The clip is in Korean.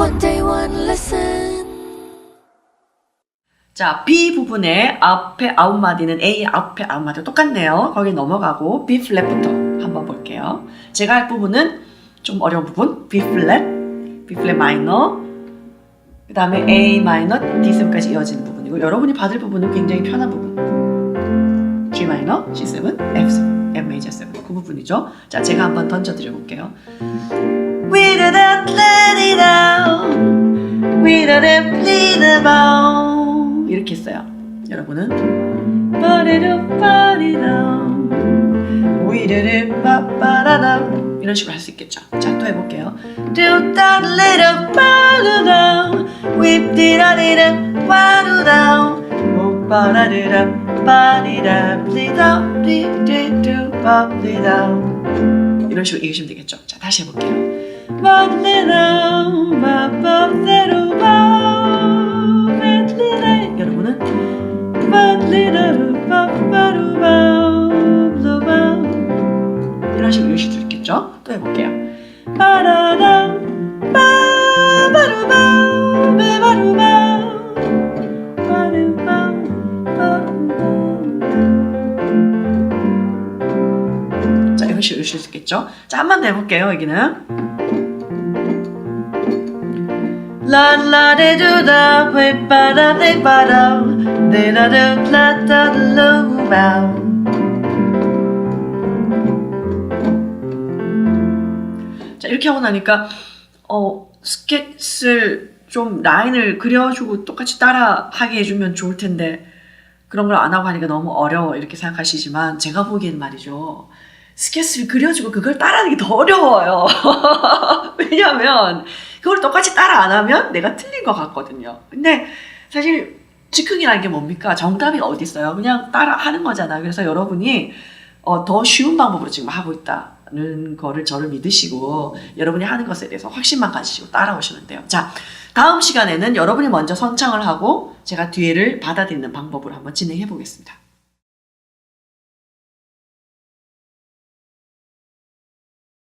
One day, one lesson. 자, B 부분의 앞에 아홉 마디는 A 앞에 아홉 마디 똑같네요. 거기 넘어가고 B 플랫부터 한번 볼게요. 제가 할 부분은 좀 어려운 부분. B 플랫, B 플랫 마이너, 그 다음에 A 마이너, D7까지 이어지는 부분이고 여러분이 받을 부분은 굉장히 편한 부분. G 마이너, C7, F7, F 메이저 7. 그 부분이죠. 자, 제가 한번 던져드려 볼게요. We didn't let it out. Didn't bleed about. 이렇게 했어요. 여러분은 빠리라. 이런 식으로 할 수 있겠죠. 자, 또 해볼게요. Do that little 빠르다. We did a little 빠르다. 오 빠라르라 빠리라 블리다 블리디두 빠블리다. 이런 식으로 읽으시면 되겠죠. 자, 다시 해볼게요. 빠블리 이런 식으로. 읽으실 수 있겠죠? 자 한 번 더 해볼게요 여기는 라라레두다 회빠라데빠라 데라르 플라타르루바 자 이렇게 하고 나니까 어 스케치를 좀 라인을 그려주고 똑같이 따라 하게 해주면 좋을 텐데 그런 걸 안 하고 하니까 너무 어려워 이렇게 생각하시지만 제가 보기엔 말이죠 스케치를 그려주고 그걸 따라하는 게 더 어려워요 왜냐하면 그걸 똑같이 따라 안 하면 내가 틀린 것 같거든요 근데 사실 즉흥이라는 게 뭡니까 정답이 어디 있어요 그냥 따라 하는 거잖아요 그래서 여러분이 어, 더 쉬운 방법으로 지금 하고 있다는 거를 저를 믿으시고 여러분이 하는 것에 대해서 확신만 가지시고 따라오시면 돼요. 자, 다음 시간에는 여러분이 먼저 선창을 하고 제가 뒤에를 받아들이는 방법으로 한번 진행해 보겠습니다.